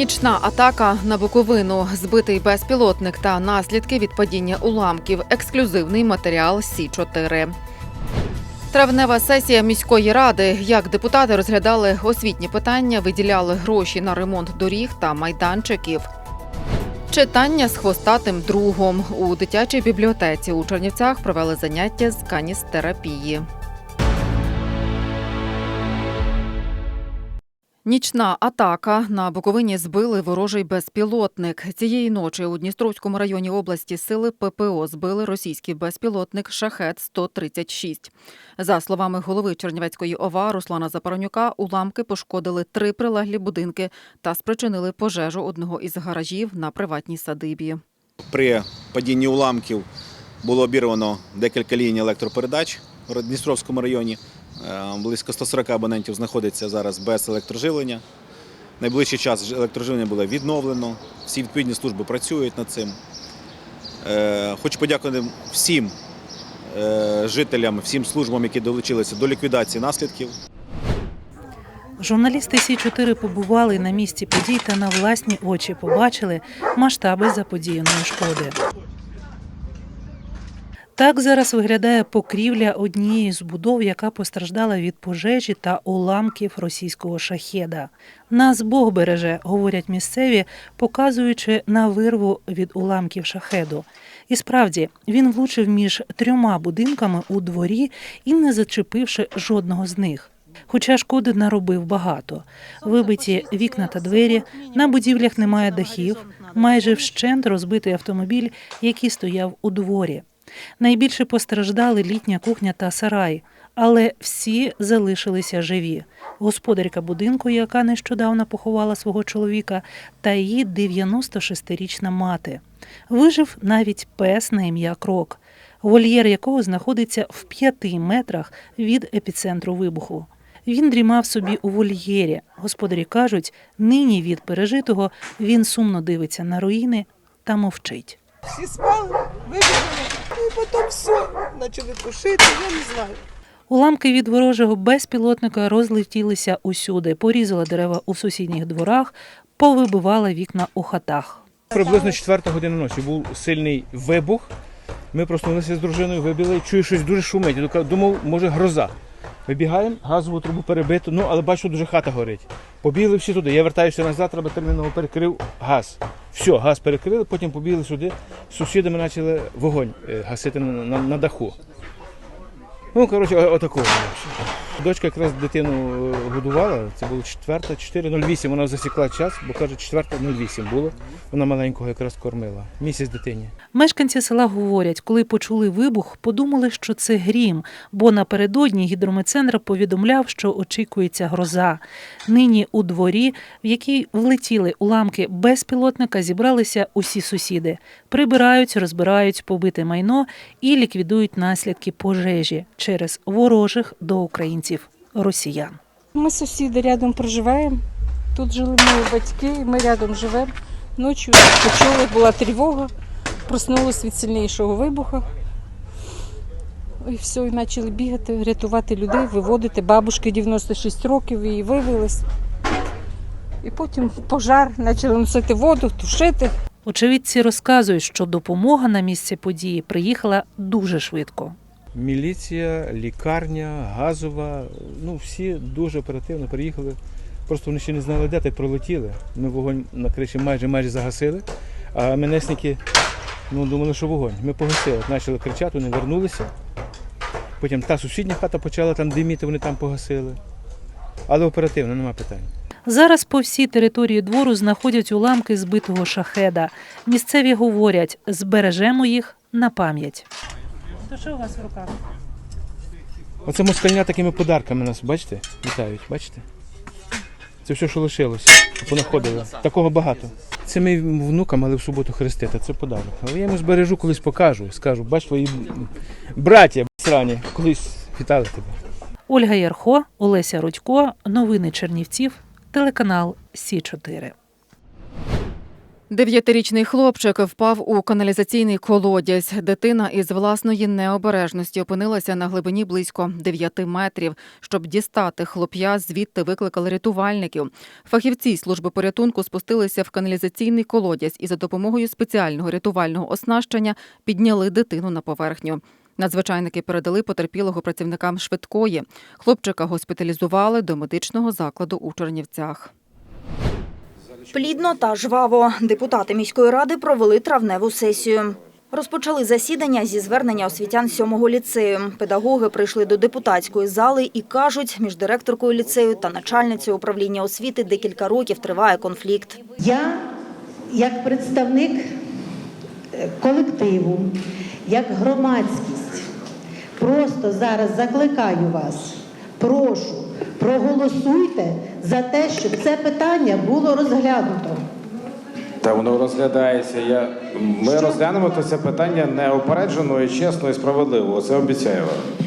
Нічна атака на Буковину, збитий безпілотник та наслідки від падіння уламків. Ексклюзивний матеріал Сі 4 Травнева сесія міської ради. Як депутати розглядали освітні питання, виділяли гроші на ремонт доріг та майданчиків. Читання з хвостатим другом у дитячій бібліотеці у Чернівцях провели заняття з каністерапії. Нічна атака на Буковині збили ворожий безпілотник. Цієї ночі у Дністровському районі області сили ППО збили російський безпілотник Шахет 136 За словами голови Чернівецької ОВА Руслана Запоронюка, уламки пошкодили три прилеглі будинки та спричинили пожежу одного із гаражів на приватній садибі. При падінні уламків було обірвано декілька ліній електропередач в Дністровському районі. Е, Близько 140 абонентів знаходиться зараз без електроживлення. Найближчий час електроживлення було відновлено. Всі відповідні служби працюють над цим. Е, Хочу подякувати всім е, жителям, всім службам, які долучилися до ліквідації наслідків. Журналісти Сі 4 побували на місці подій та на власні очі побачили масштаби заподіяної шкоди. Так зараз виглядає покрівля однієї з будов, яка постраждала від пожежі та уламків російського шахеда. Нас Бог береже, говорять місцеві, показуючи на вирву від уламків шахеду. І справді він влучив між трьома будинками у дворі і не зачепивши жодного з них. Хоча шкоди наробив багато. Вибиті вікна та двері, на будівлях немає дахів, майже вщент розбитий автомобіль, який стояв у дворі. Найбільше постраждали літня кухня та сарай, але всі залишилися живі. Господарка будинку, яка нещодавно поховала свого чоловіка, та її 96-річна мати. Вижив навіть пес на ім'я Крок, вольєр якого знаходиться в п'яти метрах від епіцентру вибуху. Він дрімав собі у вольєрі. Господарі кажуть, нині від пережитого він сумно дивиться на руїни та мовчить. Всі спали, вибігли, і потім все, почали тушити, я не знаю. Уламки від ворожого безпілотника розлетілися усюди, Порізала дерева у сусідніх дворах, повибивала вікна у хатах. Приблизно 4 година ночі був сильний вибух. Ми проснулися з дружиною, вибіли, чую, щось дуже шумить. Думав, може гроза. Вибігаємо, газову трубу перебито, ну але бачу, дуже хата горить. Побігли всі туди. Я вертаюся назад, треба терміново перекрив газ. Все, газ перекрили, потім побігли сюди. З сусідами почали вогонь е, гасити на, на, на даху. Ну, коротше, отакого. Дочка якраз дитину е, годувала, це було 4, 4.08, вона засікла час, бо каже, 4.08 було. Вона маленького якраз кормила. Місяць дитині. Мешканці села говорять, коли почули вибух, подумали, що це грім, бо напередодні гідрометцентр повідомляв, що очікується гроза. Нині у дворі, в який влетіли уламки безпілотника, зібралися усі сусіди. Прибирають, розбирають побите майно і ліквідують наслідки пожежі через ворожих до українців росіян. Ми сусіди рядом проживаємо. Тут жили мої батьки, ми рядом живемо. Ночі почули, була тривога, проснулись від сильнішого вибуху. І все, і почали бігати, рятувати людей, виводити. Бабушки 96 років і вивелись. І потім пожар, почали носити воду, тушити. Очевидці розказують, що допомога на місце події приїхала дуже швидко. Міліція, лікарня, газова. Ну, всі дуже оперативно приїхали. Просто вони ще не знали, де так пролетіли. Ми вогонь на криші майже майже загасили, а менесники ну, думали, що вогонь. Ми погасили, почали кричати, вони вернулися. Потім та сусідня хата почала там диміти, вони там погасили. Але оперативно, нема питань. Зараз по всій території двору знаходять уламки збитого шахеда. Місцеві говорять, збережемо їх на пам'ять. То що у вас в руках? Оце москальня такими подарками нас, бачите, вітають, бачите? Це все, що лишилося. Понаходили. Такого багато. Це ми внукам, але в суботу хрестити, це подарок. Але я йому збережу, колись покажу. Скажу, бач, твої браття срані, колись вітали тебе. Ольга Ярхо, Олеся Рудько, новини Чернівців, телеканал Сі 4 Дев'ятирічний хлопчик впав у каналізаційний колодязь. Дитина із власної необережності опинилася на глибині близько 9 метрів. Щоб дістати хлоп'я, звідти викликали рятувальників. Фахівці служби порятунку спустилися в каналізаційний колодязь і за допомогою спеціального рятувального оснащення підняли дитину на поверхню. Надзвичайники передали потерпілого працівникам швидкої. Хлопчика госпіталізували до медичного закладу у Чернівцях. Плідно та жваво депутати міської ради провели травневу сесію. Розпочали засідання зі звернення освітян сьомого ліцею. Педагоги прийшли до депутатської зали і кажуть, між директоркою ліцею та начальницею управління освіти декілька років триває конфлікт. Я, як представник е, колективу, як громадськість, просто зараз закликаю вас, прошу, проголосуйте за те, щоб це питання було розглянуто. Та воно розглядається. Я... Ми розглянемо це питання неопереджено і чесно і справедливо. Це обіцяю вам.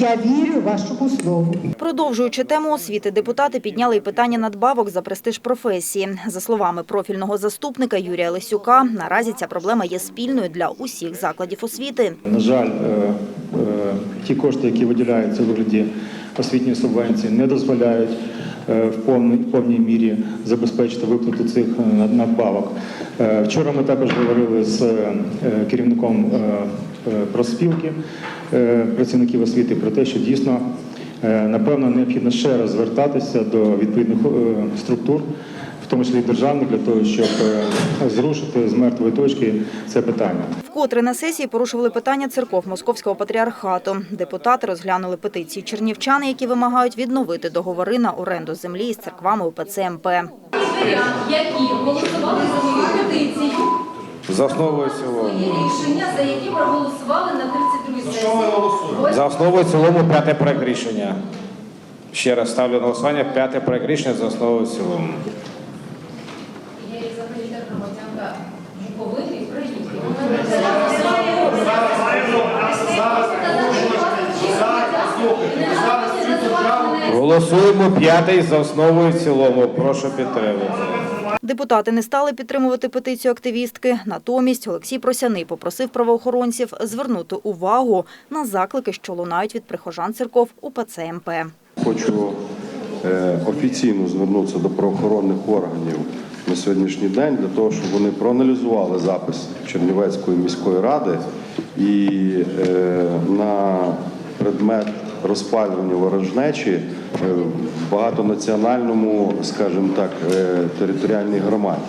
Я вірю вашому слову. Продовжуючи тему освіти, депутати підняли й питання надбавок за престиж професії. За словами профільного заступника Юрія Лисюка, наразі ця проблема є спільною для усіх закладів освіти. На жаль, е, е, ті кошти, які виділяються у вигляді освітньої субвенції, не дозволяють е, в повній, в повній мірі забезпечити виплату цих е, надбавок. Е, Вчора ми також говорили з керівником профспілки е, працівників освіти про те, що дійсно напевно необхідно ще раз звертатися до відповідних структур. В тому числі державних, для того, щоб е, зрушити з мертвої точки це питання. Вкотре на сесії порушували питання церков Московського патріархату. Депутати розглянули петиції чернівчани, які вимагають відновити договори на оренду землі із церквами УПЦ МП. які голосували за мою петицію, За основу і цілому. рішення, за які проголосували на 32 сесії. За основу і цілому п'ятий проект рішення. Ще раз ставлю на голосування п'ятий проект рішення за основу і цілому. Голосуємо п'ятий за основу і в цілому. Прошу підтримати. Депутати не стали підтримувати петицію активістки. Натомість Олексій Просяний попросив правоохоронців звернути увагу на заклики, що лунають від прихожан церков УПЦ МП. Хочу е, офіційно звернутися до правоохоронних органів на сьогоднішній день для того, щоб вони проаналізували запис Чернівецької міської ради і е, на предмет розпалювання ворожнечі багатонаціональному, скажімо так, е, територіальній громаді.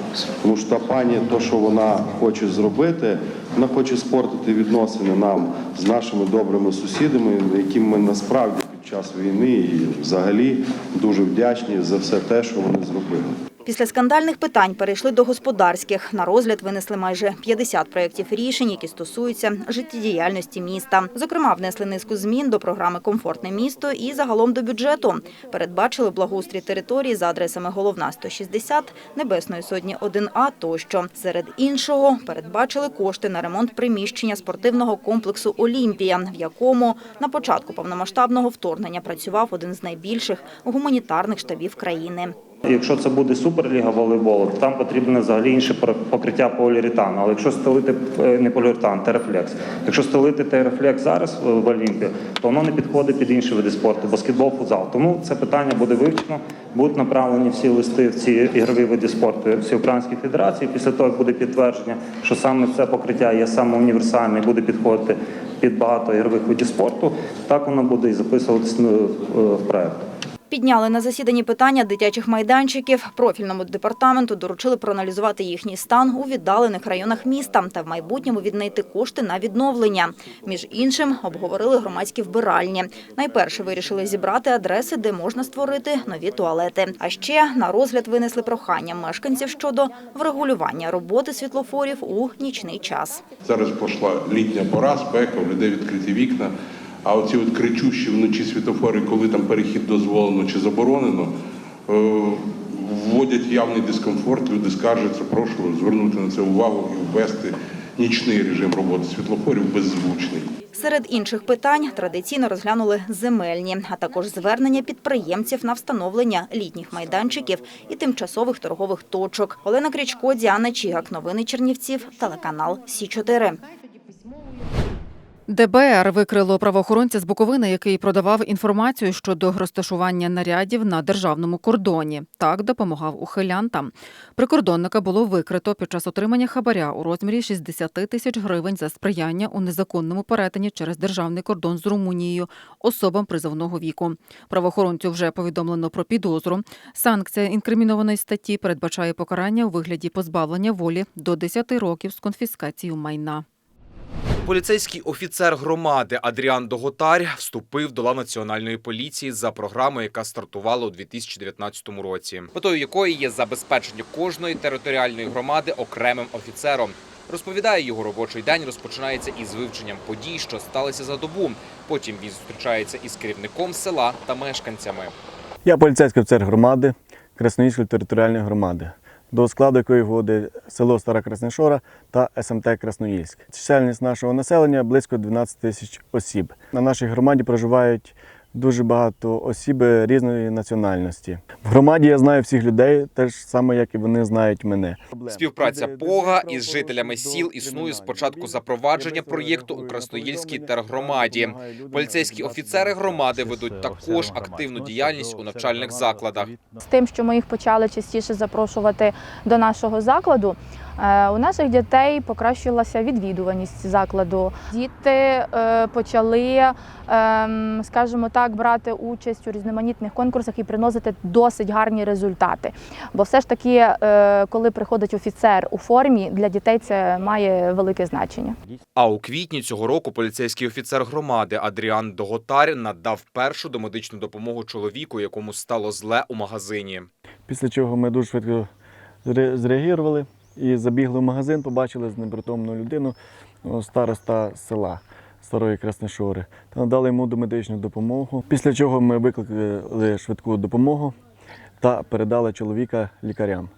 Тому що та пані, то, що вона хоче зробити, вона хоче спортити відносини нам з нашими добрими сусідами, яким ми насправді під час війни і взагалі дуже вдячні за все те, що вони зробили. Після скандальних питань перейшли до господарських. На розгляд винесли майже 50 проєктів рішень, які стосуються життєдіяльності міста. Зокрема, внесли низку змін до програми Комфортне місто і загалом до бюджету. Передбачили благоустрій території за адресами Головна 160, Небесної сотні 1А тощо. Серед іншого передбачили кошти на ремонт приміщення спортивного комплексу Олімпія, в якому на початку повномасштабного вторгнення працював один з найбільших гуманітарних штабів країни. Якщо це буде суперліга волейболу, то там потрібне взагалі інше покриття поліуретану. Але якщо стелити е, не поліуретан, терефлекс. Якщо стелити терефлекс зараз в Олімпі, то воно не підходить під інші види спорту, баскетбол, футзал. Тому це питання буде вивчено. Будуть направлені всі листи в ці ігрові види спорту Всеукраїнській федерації. Після того як буде підтвердження, що саме це покриття є саме універсальне і буде підходити під багато ігрових видів спорту. Так воно буде і записуватися е, в проект. Підняли на засіданні питання дитячих майданчиків. Профільному департаменту доручили проаналізувати їхній стан у віддалених районах міста та в майбутньому віднайти кошти на відновлення. Між іншим, обговорили громадські вбиральні. Найперше вирішили зібрати адреси, де можна створити нові туалети. А ще на розгляд винесли прохання мешканців щодо врегулювання роботи світлофорів у нічний час. Зараз пішла літня пора, спека, у людей відкриті вікна. А оці от кричущі вночі світофори, коли там перехід дозволено чи заборонено, е, вводять явний дискомфорт. Люди скаржаться, прошу звернути на це увагу і ввести нічний режим роботи світлофорів беззвучний. Серед інших питань традиційно розглянули земельні, а також звернення підприємців на встановлення літніх майданчиків і тимчасових торгових точок. Олена Крічко, Діана Чігак. Новини Чернівців. Телеканал Сі 4 ДБР викрило правоохоронця з Буковини, який продавав інформацію щодо розташування нарядів на державному кордоні. Так допомагав ухилянтам. Прикордонника було викрито під час отримання хабаря у розмірі 60 тисяч гривень за сприяння у незаконному перетині через державний кордон з Румунією особам призовного віку. Правоохоронцю вже повідомлено про підозру. Санкція інкримінованої статті передбачає покарання у вигляді позбавлення волі до 10 років з конфіскацією майна. Поліцейський офіцер громади Адріан Доготар вступив до лав національної поліції за програмою, яка стартувала у 2019 році, метою якої є забезпечення кожної територіальної громади окремим офіцером. Розповідає, його робочий день розпочинається із вивченням подій, що сталися за добу. Потім він зустрічається із керівником села та мешканцями. Я поліцейський офіцер громади Красноїльської територіальної громади, до складу якої входить село Стара Краснішора та СМТ Красноїльськ. Чисельність нашого населення близько 12 тисяч осіб. На нашій громаді проживають дуже багато осіб різної національності. В громаді я знаю всіх людей, теж саме як і вони знають мене. Співпраця Пога із жителями сіл існує з початку запровадження проєкту у Красноїльській тергромаді. Поліцейські офіцери громади ведуть також активну діяльність у навчальних закладах. з тим, що ми їх почали частіше запрошувати до нашого закладу. Е, У наших дітей покращилася відвідуваність закладу. Діти е, почали, ем, скажімо так, брати участь у різноманітних конкурсах і приносити досить гарні результати. Бо все ж таки, е, коли приходить офіцер у формі, для дітей це має велике значення. А у квітні цього року поліцейський офіцер громади Адріан Доготар надав першу домедичну допомогу чоловіку, якому стало зле у магазині. Після чого ми дуже швидко зреагували і забігли в магазин, побачили з непритомну людину, ну, староста села Старої Краснишори, та надали йому домедичну допомогу. Після чого ми викликали швидку допомогу та передали чоловіка лікарям.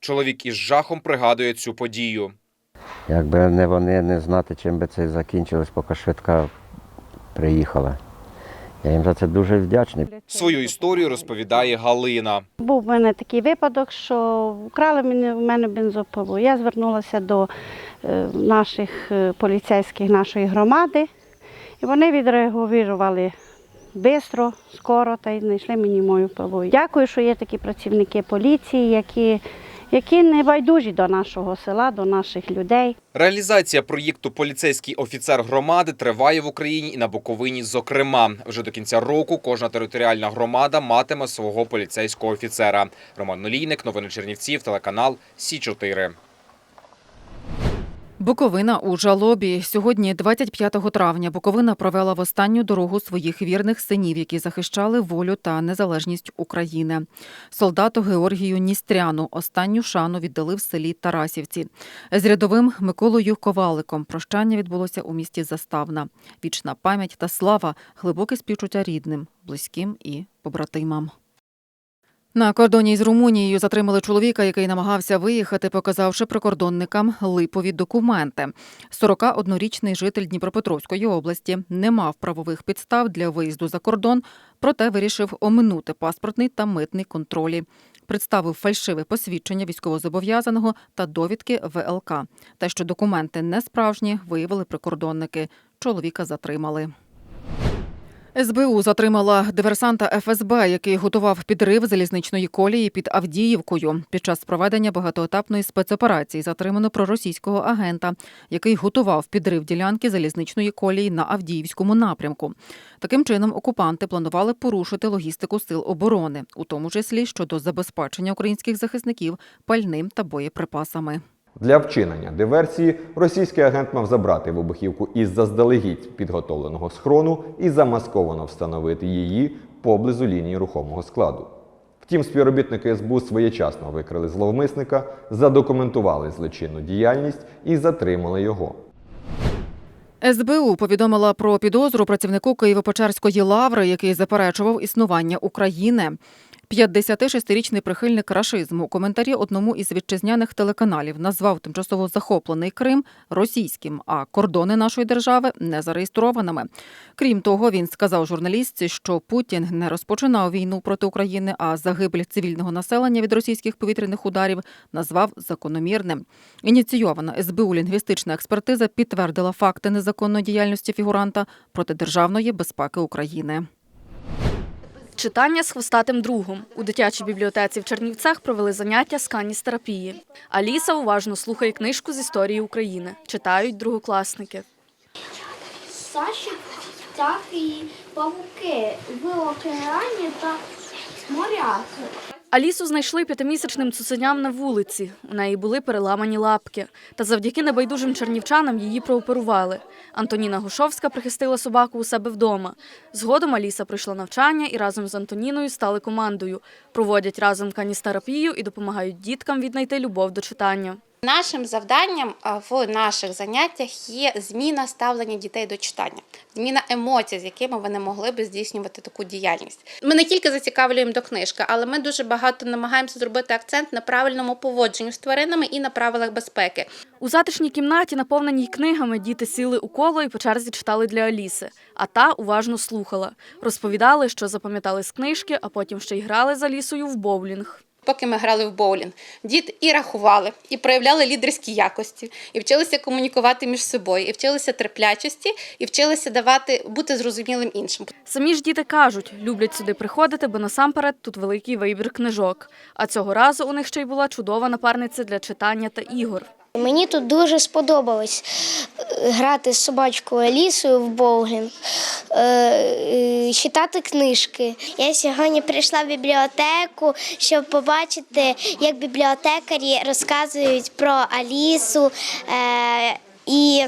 Чоловік із жахом пригадує цю подію. Якби не вони, не знати, чим би це закінчилось, поки швидка приїхала. Я їм за це дуже вдячний. Свою історію розповідає Галина. Був в мене такий випадок, що вкрали мене, в мене бензопилу. Я звернулася до е, наших е, поліцейських нашої громади, і вони відреагували швидко, скоро та й знайшли мені мою пилу. Дякую, що є такі працівники поліції, які, які не байдужі до нашого села, до наших людей. Реалізація проєкту Поліцейський офіцер громади триває в Україні і на Буковині. Зокрема, вже до кінця року кожна територіальна громада матиме свого поліцейського офіцера. Роман Нолійник, новини Чернівців, телеканал Сі 4 Буковина у жалобі. Сьогодні, 25 травня, Буковина провела в останню дорогу своїх вірних синів, які захищали волю та незалежність України. Солдату Георгію Ністряну останню шану віддали в селі Тарасівці. З рядовим Миколою Коваликом прощання відбулося у місті Заставна. Вічна пам'ять та слава, глибоке співчуття рідним, близьким і побратимам. На кордоні з Румунією затримали чоловіка, який намагався виїхати, показавши прикордонникам липові документи. 41-річний житель Дніпропетровської області не мав правових підстав для виїзду за кордон, проте вирішив оминути паспортний та митний контролі. Представив фальшиве посвідчення військовозобов'язаного та довідки ВЛК. Те, що документи не справжні, виявили прикордонники. Чоловіка затримали. СБУ затримала диверсанта ФСБ, який готував підрив залізничної колії під Авдіївкою. Під час проведення багатоетапної спецоперації затримано проросійського агента, який готував підрив ділянки залізничної колії на Авдіївському напрямку. Таким чином, окупанти планували порушити логістику сил оборони, у тому числі щодо забезпечення українських захисників пальним та боєприпасами. Для вчинення диверсії російський агент мав забрати вибухівку із заздалегідь підготовленого схрону і замасковано встановити її поблизу лінії рухомого складу. Втім, співробітники СБУ своєчасно викрили зловмисника, задокументували злочинну діяльність і затримали його. СБУ повідомила про підозру працівнику Києво-Печерської лаври, який заперечував існування України. 56-річний прихильник рашизму у коментарі одному із вітчизняних телеканалів назвав тимчасово захоплений Крим російським, а кордони нашої держави не зареєстрованими. Крім того, він сказав журналістці, що Путін не розпочинав війну проти України, а загибель цивільного населення від російських повітряних ударів назвав закономірним. Ініційована СБУ лінгвістична експертиза підтвердила факти незаконної діяльності фігуранта проти державної безпеки України. Читання з хвостатим другом. У дитячій бібліотеці в Чернівцях провели заняття з каністерапії. Аліса уважно слухає книжку з історії України. Читають другокласники. Саші, птахи, павуки в океані та морях. Алісу знайшли п'ятимісячним цуценям на вулиці. У неї були переламані лапки. Та завдяки небайдужим чернівчанам її прооперували. Антоніна Гушовська прихистила собаку у себе вдома. Згодом Аліса пройшла навчання і разом з Антоніною стали командою. Проводять разом каністерапію і допомагають діткам віднайти любов до читання. Нашим завданням в наших заняттях є зміна ставлення дітей до читання, зміна емоцій, з якими вони могли би здійснювати таку діяльність. Ми не тільки зацікавлюємо до книжки, але ми дуже багато намагаємося зробити акцент на правильному поводженню з тваринами і на правилах безпеки. У затишній кімнаті, наповненій книгами, діти сіли у коло і по черзі читали для Аліси. А та уважно слухала. Розповідали, що запам'ятали з книжки, а потім ще й грали з Алісою в боулінг. Поки ми грали в боулінг, діти і рахували, і проявляли лідерські якості, і вчилися комунікувати між собою, і вчилися терплячості, і вчилися давати бути зрозумілим іншим. Самі ж діти кажуть, люблять сюди приходити, бо насамперед тут великий вибір книжок. А цього разу у них ще й була чудова напарниця для читання та ігор. Мені тут дуже сподобалось е, грати з собачкою Алісою в боулінг, е, е, читати книжки. Я сьогодні прийшла в бібліотеку, щоб побачити, як бібліотекарі розказують про Алісу. І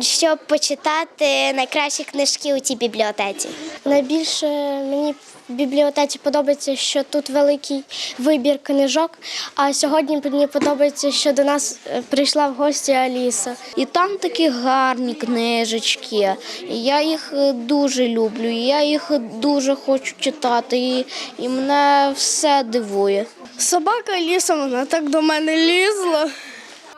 щоб почитати найкращі книжки у цій бібліотеці. Найбільше мені в бібліотеці подобається, що тут великий вибір книжок. А сьогодні мені подобається, що до нас е, прийшла в гості Аліса. І там такі гарні книжечки. Я їх е, дуже люблю. Я їх дуже хочу читати. І, і мене все дивує. Собака Аліса, вона так до мене лізла.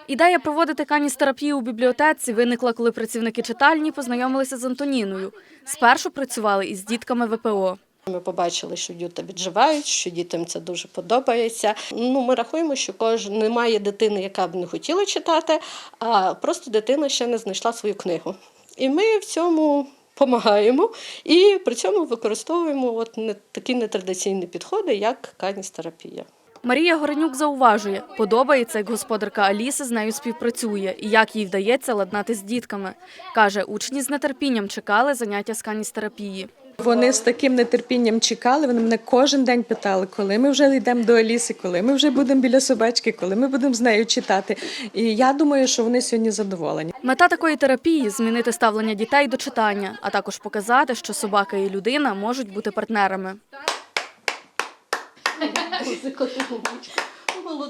Ідея проводити каністерапію у бібліотеці виникла, коли працівники читальні познайомилися з Антоніною. Спершу працювали із дітками ВПО. Ми побачили, що діти відживають, що дітям це дуже подобається. Ну, ми рахуємо, що кожен немає дитини, яка б не хотіла читати, а просто дитина ще не знайшла свою книгу. І ми в цьому допомагаємо і при цьому використовуємо от не такі нетрадиційні підходи, як каністерапія. Марія Горенюк зауважує, подобається, як господарка Аліси з нею співпрацює і як їй вдається ладнати з дітками. Каже, учні з нетерпінням чекали заняття з каністерапії. Вони з таким нетерпінням чекали. Вони мене кожен день питали, коли ми вже йдемо до Аліси, коли ми вже будемо біля собачки, коли ми будемо з нею читати. І я думаю, що вони сьогодні задоволені. Мета такої терапії змінити ставлення дітей до читання, а також показати, що собака і людина можуть бути партнерами.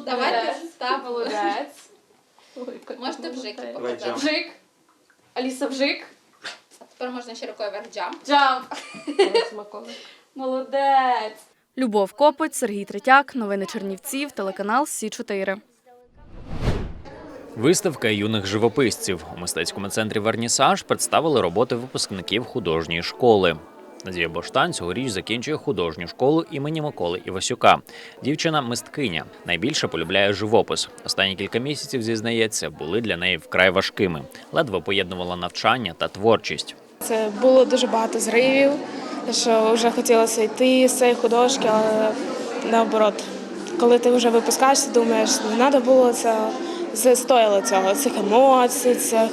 Давайте став молодець. Можете вжики показати. Вжик. Аліса вжик. Тепер можна ще рукою вверх джамп. Джамп. Молодець. Любов Копоть, Сергій Третяк, новини Чернівців, телеканал Сі 4 Виставка юних живописців у мистецькому центрі Вернісаж представили роботи випускників художньої школи. Надія Боштан цьогоріч закінчує художню школу імені Миколи Івасюка. Дівчина мисткиня найбільше полюбляє живопис. Останні кілька місяців зізнається, були для неї вкрай важкими. Ледве поєднувала навчання та творчість. Це було дуже багато зривів, що вже хотілося йти з цієї художки, але наоборот, коли ти вже випускаєшся, думаєш, не треба було це стояло цього, цих емоцій, цих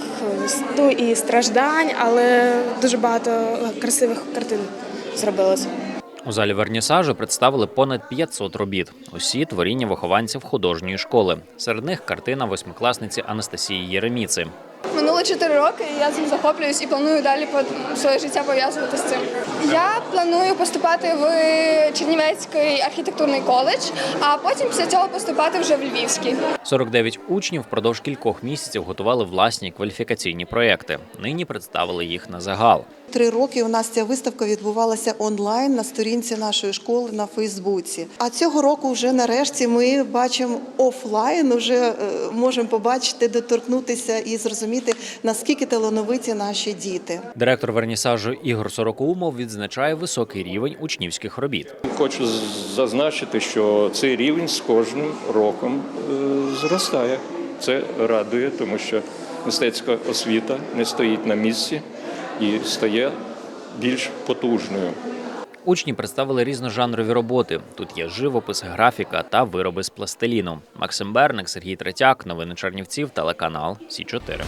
ну, і страждань, але дуже багато красивих картин зробилося. У залі вернісажу представили понад 500 робіт. Усі творіння вихованців художньої школи. Серед них картина восьмикласниці Анастасії Єреміци. Минуло 4 роки, і я цим захоплююсь і планую далі по- своє життя пов'язувати з цим. Я планую поступати в Чернівецький архітектурний коледж, а потім після цього поступати вже в Львівський. 49 учнів впродовж кількох місяців готували власні кваліфікаційні проекти. Нині представили їх на загал. Три роки у нас ця виставка відбувалася онлайн на сторінці нашої школи на Фейсбуці. А цього року вже нарешті ми бачимо офлайн, вже е, можемо побачити, доторкнутися і зрозуміти, наскільки талановиті наші діти. Директор вернісажу Ігор Сорокоумов відзначає високий рівень учнівських робіт. Хочу зазначити, що цей рівень з кожним роком е, зростає. Це радує, тому що мистецька освіта не стоїть на місці і стає більш потужною. Учні представили різножанрові роботи. Тут є живопис, графіка та вироби з пластиліну. Максим Берник, Сергій Третяк, новини Чернівців, телеканал Сі 4